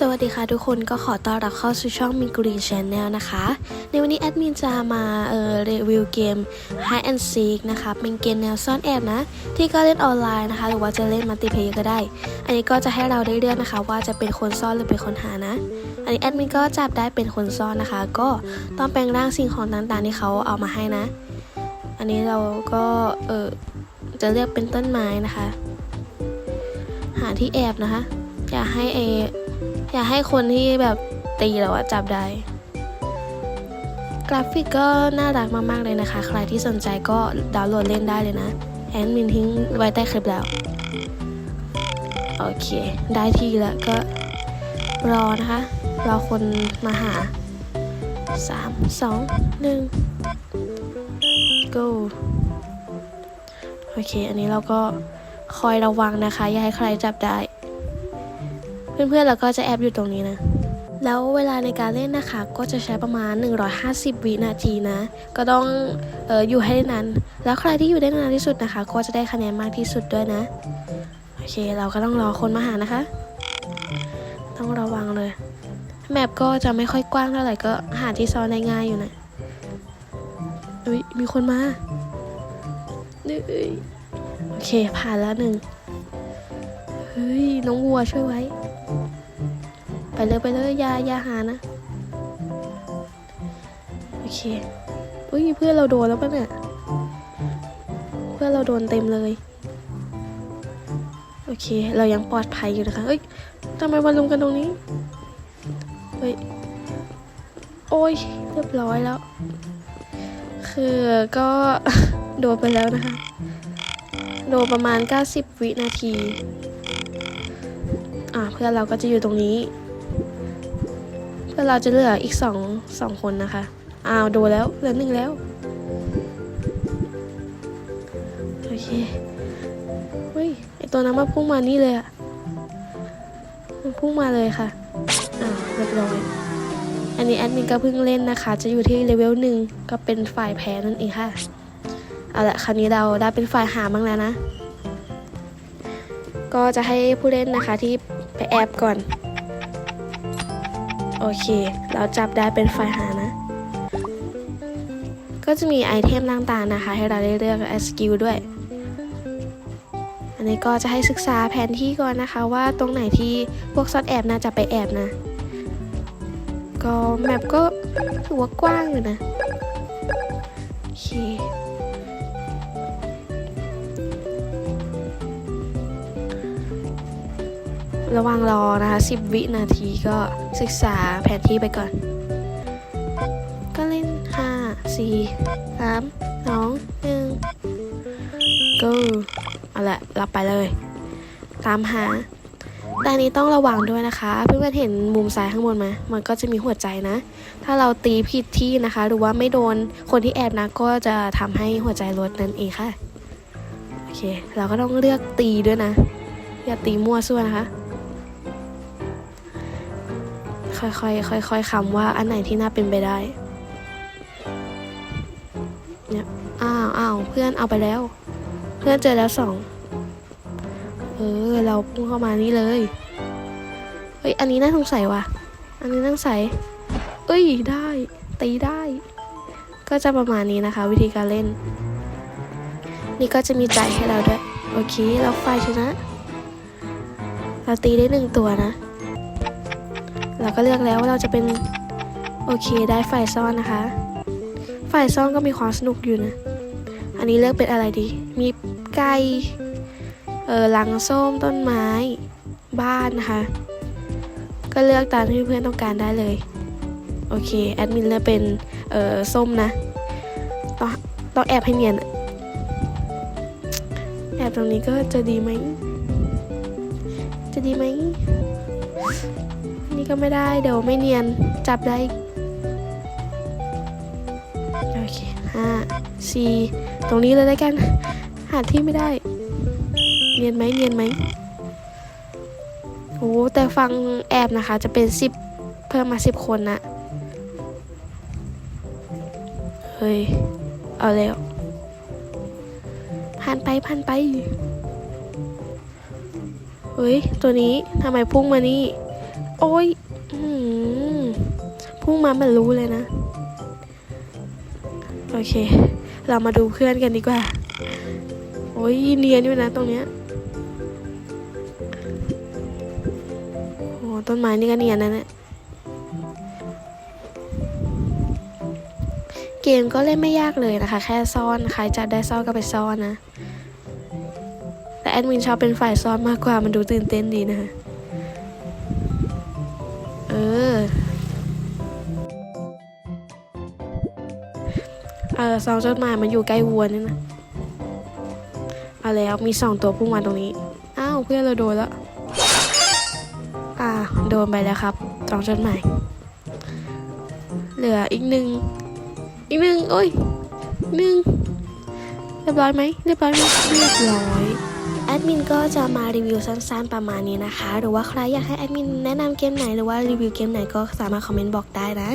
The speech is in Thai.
สวัสดีค่ะทุกคนก็ขอต้อนรับเข้าสู่ช่องมินกรีชแนลนะคะ ในวันนี้แอดมินจะมาเอ่อรีวิวเกม Hide and Seek นะคะเป็นเกมแนวซ่อนแอบนะ ที่ก็เล่นออนไลน์นะคะ หรือว่าจะเล่นมัลติเพย์ก็ได้ อันนี้ก็จะให้เราได้เลือกนะคะ ว่าจะเป็นคนซ่อนหรือเป็นคนหานะ อันนี้แอดมินก็จับได้เป็นคนซ่อนนะคะ ก็ต้องแปลงร่างสิ่งของต่างๆที่เขาเอามาให้นะ อันนี้เราก็เออจะเลือกเป็นต้นไม้นะคะ หาที่แอบนะคะ อย่าให้เอ อยากให้คนที่แบบตีเราอะจับได้ กราฟิกก็น่ารักมาก ๆ เลยนะคะ ใครที่สนใจก็ดาวน์โหลดเล่นได้เลยนะแอนมินทิ้งไว้ใต้คลิปแล้ว โอเค ได้ที่แล้วก็รอนะคะ รอคนมาหา 3 2 1 go โอเค อันนี้เราก็คอยระวังนะคะ อย่าให้ใครจับได้ เพื่อนๆเราก็จะแอบอยู่ตรงนี้นะ แล้วเวลาในการเล่นนะคะ ก็จะใช้ประมาณ 150 วินาทีนะ ก็ต้องอออยู่ให้ได้นานแล้วใครที่อยู่ได้นานที่สุดนะคะ ก็จะได้คะแนนมากที่สุดด้วยนะ โอเคเราก็ต้องรอคนมาหานะคะ ต้องระวังเลย แมปก็จะไม่ค่อยกว้างเท่าไหร่ก็หาที่ซ่อนได้ง่ายอยู่นะอุ้ยมีคนมานี่โอเคผ่านแล้วหนึ่งเฮ้ย น้องวัวช่วยไว้ ไปเลยไปเลยอยาอยาหานะ โอเคอุ้ยเพื่อนเราโดนแล้วปะเนี่ย เพื่อนเราโดนเต็มเลย โอเค เรายังปลอดภัยอยู่นะคะ เฮ้ยทำไมมาลุมกันตรงนี้ เฮ้ย โอ้ย เรียบร้อยแล้ว คือก็โดนไปแล้วนะคะ โดนประมาณ 90 วินาที อ่าเพื่อนเราก็จะอยู่ตรงนี้ เพื่อนเราจะเหลืออีกสองสองคนนะคะ อ้าวโดนแล้วเหลือหนึ่งแล้ว โอเคเฮ้ยไอตัวนั้นมาพุ่งมานี่เลยอะมันพุ่งมาเลยค่ะอ่าเรียบร้อยอันนี้แอดมินก็เพิ่งเล่นนะคะ จะอยู่ที่เลเวลหนึ่งก็เป็นฝ่ายแพ้นั่นเองค่ะ เอาละคราวนี้เราได้เป็นฝ่ายหาบ้างแล้วนะ ก็จะให้ผู้เล่นนะคะที่ไปแอบก่อน โอเค เราจับได้เป็นไฟหานะ ก็จะมีไอเทมต่างๆนะคะ ให้เราได้เลือกสกิลด้วย อันนี้ก็จะให้ศึกษาแผนที่ก่อนนะคะ ว่าตรงไหนที่พวกซอดแอบน่าจะไปแอบนะ ก็แมปก็ถือว่ากว้างอยู่นะโอเค ระหว่างรอนะคะ 10 วินาทีก็ศึกษาแผนที่ไปก่อน ก็เล่น 5 4 3 2 1 go เอาละเราไปเลย ตามหา แต่นนี้ต้องระวังด้วยนะคะ เพื่อนๆเห็นมุมซ้ายข้างบนไหมมันก็จะมีหัวใจนะ ถ้าเราตีผิดที่นะคะ หรือว่าไม่โดนคนที่แอบนะก็จะทำให้หัวใจลดนั่นเองค่ะ โอเค เราก็ต้องเลือกตีด้วยนะ อย่าตีมั่วซั่วนะคะ ค่อยๆค่อยๆคำว่าอันไหนที่น่าเป็นไปได้ เนี่ยอ้าวอ้าวเพื่อนเอาไปแล้ว เพื่อนเจอแล้วสอง เออ เราพุ่งเข้ามานี่เลย เฮ้ย อันนี้น่าสงสัยว่ะ อันนี้น่าสงสัย เอ้ย ได้ ตีได้ ก็จะประมาณนี้นะคะ วิธีการเล่น นี่ก็จะมีใจให้เราด้วย โอเค เราไฟชนะ เราตีได้หนึ่งตัวนะ เราก็เลือกแล้วว่าเราจะเป็นโอเคได้ฝ่ายซ่อนนะคะ ฝ่ายซ่อนก็มีความสนุกอยู่นะ อันนี้เลือกเป็นอะไรดี มีไก่เออลังส้มต้นไม้บ้านนะคะ ก็เลือกตามที่เพื่อนต้องการได้เลยโอเคแอดมินเลือกเป็นเออส้มนะต้องต้องแอบให้เนียนแอบตรงนี้ก็จะดีไหมจะดีไหม นี่ก็ไม่ได้เดี๋ยวไม่เนียนจับได้โอเคห้าสี่ตรงนี้เลยแล้วกัน หาที่ไม่ได้ เนียนไหมเนียนไหมโอ้แต่ฟังแอบนะคะ จะเป็นสิบเพิ่มมาสิบคนนะเฮ้ย เอาแล้วผ่านไปผ่านไปเฮ้ย ตัวนี้ทำไมพุ่งมานี่ โอ้ยอพุ่งมามันรู้เลยนะ โอเค เรามาดูเพื่อนกันดีกว่า โอ้ยเนียนอยู่นะตรงเนี้ยโอ้ต้นไม้นี่ก็เนียนนะเนี่ยเกมก็เล่นไม่ยากเลยนะคะ แค่ซ่อนใครจะได้ซ่อนก็ไปซ่อนนะ แต่แอดมินชอบเป็นฝ่ายซ่อนมากกว่ามันดูตื่นเต้นดีนะคะ ออเออซองจดหมายมันอยู่ใกล้วัวนี่นะ เอาแล้วมีสองตัวพุ่งมาตรงนี้ อ้าวเพื่อนเราโดนแล้ว อ่า โดนไปแล้วครับสองจดหมายเหลืออีกหนึ่ง อีกหนึ่งโอ้ยหนึ่งเรียบร้อยไหมเรียบร้อยไหมเรียบร้อยแอ ดมินก็จะมารีวิวสั้นๆประมาณนี้นะคะ หรือว่าใครอยากให้แอดมินแนะนำเกมไหนหรือว่ารีวิวเกมไหนก็สามารถคอมเมนต์บอกได้นะ